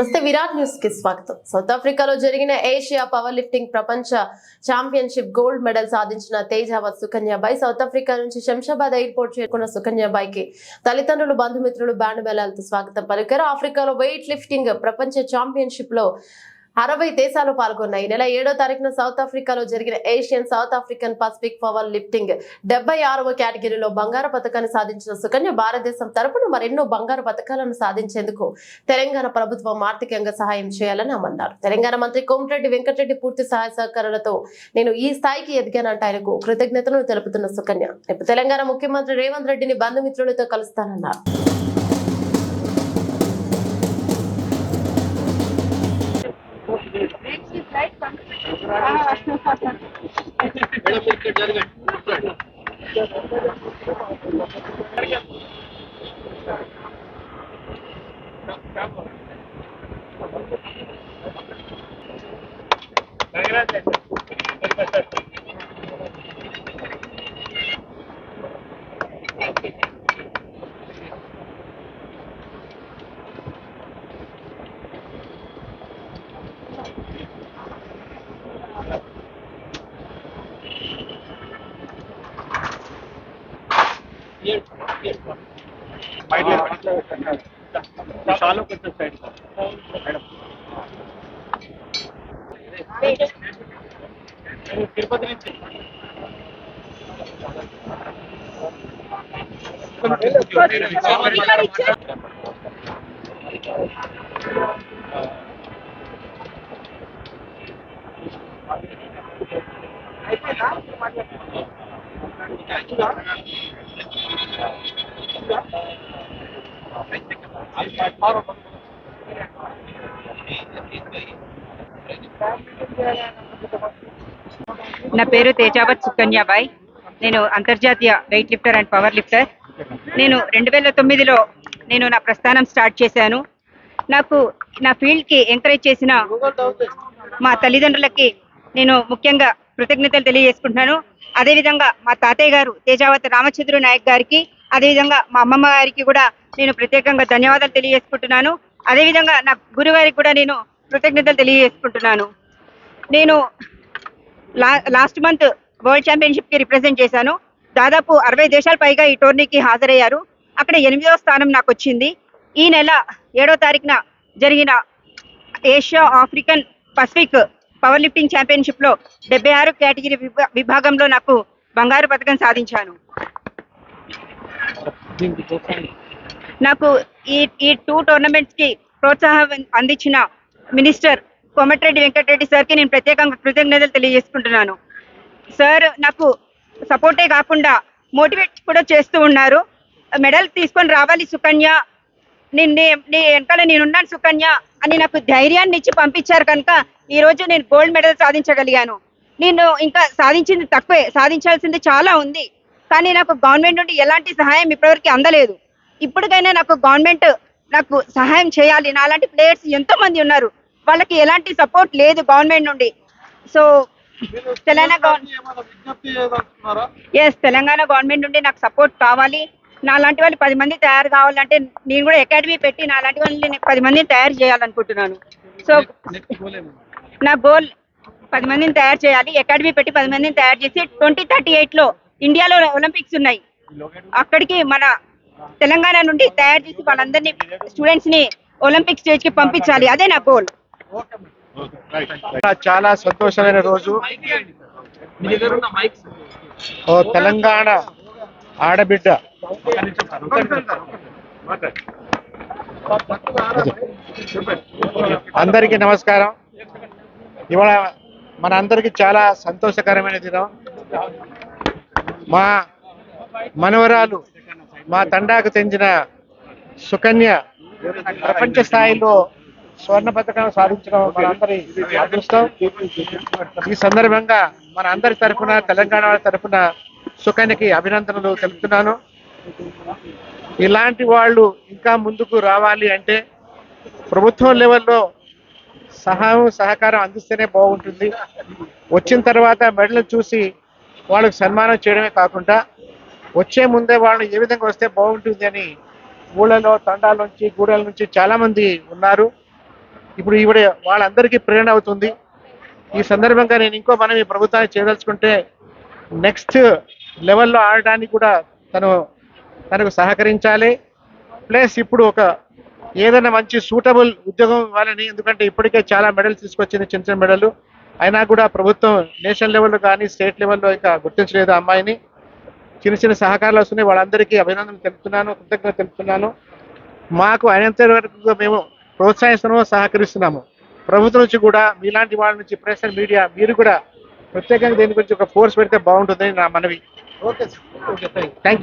నమస్తే విరాట్ న్యూస్కి స్వాగతం. సౌత్ ఆఫ్రికాలో జరిగిన ఏషియా పవర్ లిఫ్టింగ్ ప్రపంచ ఛాంపియన్షిప్ గోల్డ్ మెడల్ సాధించిన తేజావత్ సుకన్యాబాయి సౌత్ ఆఫ్రికా నుంచి శంషాబాద్ ఎయిర్పోర్ట్ చేరుకున్న సుకన్యాబాయ్కి తల్లిదండ్రులు బంధుమిత్రులు బ్యాండ్ మేళాలతో స్వాగతం పలికారు. ఆఫ్రికాలో వెయిట్ లిఫ్టింగ్ ప్రపంచ ఛాంపియన్షిప్లో అరవై దేశాలు పాల్గొన్నాయి. నెల ఏడో తారీఖున సౌత్ ఆఫ్రికాలో జరిగిన Asian South African Pacific power lifting డెబ్బై ఆరవ కేటగిరీలో బంగారు పథకాన్ని సాధించిన సుకన్య భారతదేశం తరపున మరెన్నో బంగారు పథకాలను సాధించేందుకు తెలంగాణ ప్రభుత్వం ఆర్థికంగా సహాయం చేయాలని అన్నారు తెలంగాణ మంత్రి కోమటిరెడ్డి వెంకటరెడ్డి పూర్తి సహాయ సహకారాలతో నేను ఈ స్థాయికి ఎదిగానంటే ఆయనకు కృతజ్ఞతలు తెలుపుతున్న సుకన్య. రేపు తెలంగాణ ముఖ్యమంత్రి రేవంత్ రెడ్డిని బంధుమిత్రులతో కలుస్తానన్నారు. Gracias. ఇక్కడ జరగండి షాలో కొంచెం సైడ్ మేడం నేను తిరుపతి నుంచి నా పేరు తేజావత్ సుకన్యాబాయ్. నేను అంతర్జాతీయ weight lifter and power lifter నేను రెండు వేల తొమ్మిదిలో నేను నా ప్రస్థానం స్టార్ట్ చేశాను. నాకు నా ఫీల్డ్కి ఎంకరేజ్ చేసిన మా తల్లిదండ్రులకి నేను ముఖ్యంగా కృతజ్ఞతలు తెలియజేసుకుంటున్నాను. అదేవిధంగా మా తాతయ్య గారు తేజావత్ రామచంద్ర నాయక్ గారికి అదేవిధంగా మా అమ్మమ్మ గారికి కూడా నేను ప్రత్యేకంగా ధన్యవాదాలు తెలియజేసుకుంటున్నాను. అదేవిధంగా నా గురుగారికి కూడా నేను కృతజ్ఞతలు తెలియజేసుకుంటున్నాను. నేను లా లాస్ట్ మంత్ వరల్డ్ ఛాంపియన్షిప్కి రిప్రజెంట్ చేశాను. దాదాపు అరవై దేశాల పైగా ఈ టోర్నీకి హాజరయ్యారు. అక్కడ ఎనిమిదవ స్థానం నాకు వచ్చింది. ఈ నెల ఏడో తారీఖున జరిగిన Asia African Pacific power lifting ఛాంపియన్షిప్లో డెబ్బై ఆరు కేటగిరీ విభాగంలో నాకు బంగారు పథకం సాధించాను. నాకు ఈ ఈ టూ టోర్నమెంట్స్కి ప్రోత్సాహం అందించిన మినిస్టర్ కోమటిరెడ్డి వెంకటరెడ్డి సార్కి నేను ప్రత్యేకంగా కృతజ్ఞతలు తెలియజేసుకుంటున్నాను. సార్ నాకు సపోర్టే కాకుండా మోటివేట్ కూడా చేస్తూ ఉన్నారు. మెడల్ తీసుకొని రావాలి సుకన్య. నేను నీ- నీ వెనకాల నేనున్నాను సుకన్య అని నాకు ధైర్యాన్ని ఇచ్చి పంపించారు కనుక ఈ రోజు నేను గోల్డ్ మెడల్ సాధించగలిగాను. నేను ఇంకా సాధించింది తక్కువే సాధించాల్సింది చాలా ఉంది. కానీ నాకు గవర్నమెంట్ నుండి ఎలాంటి సహాయం ఇప్పటివరకు అందలేదు. ఇప్పటికైనా నాకు గవర్నమెంట్ నాకు సహాయం చేయాలి. నాలాంటి ప్లేయర్స్ ఎంతో మంది ఉన్నారు. వాళ్ళకి ఎలాంటి సపోర్ట్ లేదు గవర్నమెంట్ నుండి. So Telangana government yes Telangana government నుండి నాకు సపోర్ట్ కావాలి. నా లాంటి వాళ్ళు పది మంది తయారు కావాలంటే నేను కూడా అకాడమీ పెట్టి నా లాంటి వాళ్ళని నేను పది మందిని తయారు చేయాలనుకుంటున్నాను. సో నా గోల్ పది మందిని తయారు చేయాలి. అకాడమీ పెట్టి పది మందిని తయారు చేసి ట్వంటీ థర్టీ ఎయిట్లో ఇండియాలో ఒలింపిక్స్ ఉన్నాయి. అక్కడికి మన తెలంగాణ నుండి తయారు చేసి వాళ్ళందరినీ స్టూడెంట్స్ని ఒలింపిక్ స్టేజ్కి పంపించాలి. అదే నా గోల్ చాలా సంతోషమైన రోజు. ఓ తెలంగాణ ఆడబిడ్డ. అందరికీ నమస్కారం. ఇవాళ మన అందరికీ చాలా సంతోషకరమైన దినం. మా మనవరాలు మా తండాకు చెందిన సుకన్య ప్రపంచ స్థాయిలో స్వర్ణ పథకం సాధించడం మనందరి అదృష్టం. ఈ సందర్భంగా మన అందరి తరఫున తెలంగాణ వాళ్ళ తరఫున సుకన్యకి అభినందనలు తెలుపుతున్నాను. ఇలాంటి వాళ్ళు ఇంకా ముందుకు రావాలి అంటే ప్రభుత్వం లెవెల్లో సహాయం సహకారం అందిస్తేనే బాగుంటుంది. వచ్చిన తర్వాత మెడలు చూసి వాళ్ళకి సన్మానం చేయడమే కాకుండా వచ్చే ముందే వాళ్ళు ఏ విధంగా వస్తే బాగుంటుంది అని ఊళ్ళలో తండాల నుంచి గూడెల నుంచి చాలామంది ఉన్నారు. ఇప్పుడు ఈవిడ వాళ్ళందరికీ ప్రేరణ అవుతుంది. ఈ సందర్భంగా నేను ఇంకో మనం ఈ ప్రభుత్వాన్ని చేయదలుచుకుంటే నెక్స్ట్ లెవెల్లో ఆడడానికి కూడా తను తనకు సహకరించాలి. ప్లస్ ఇప్పుడు ఒక ఏదైనా మంచి సూటబుల్ ఉద్యోగం ఇవ్వాలని ఎందుకంటే ఇప్పటికే చాలా మెడల్స్ తీసుకొచ్చింది చిన్న చిన్న మెడల్. అయినా కూడా ప్రభుత్వం నేషనల్ లెవెల్లో కానీ స్టేట్ లెవెల్లో ఇంకా గుర్తించలేదు అమ్మాయిని. చిన్న చిన్న సహకారాలు వస్తున్నాయి. వాళ్ళందరికీ అభినందనలు తెలుపుతున్నాను కృతజ్ఞత తెలుపుతున్నాను. మాకు అయినంత వరకు మేము ప్రోత్సహిస్తున్నాము సహకరిస్తున్నాము. ప్రభుత్వం నుంచి కూడా మీలాంటి వాళ్ళ నుంచి ప్రెస్ అండ్ మీడియా మీరు కూడా ప్రత్యేకంగా దీని గురించి ఒక ఫోర్స్ పెడితే బాగుంటుందని నా మనవి. Okay thank you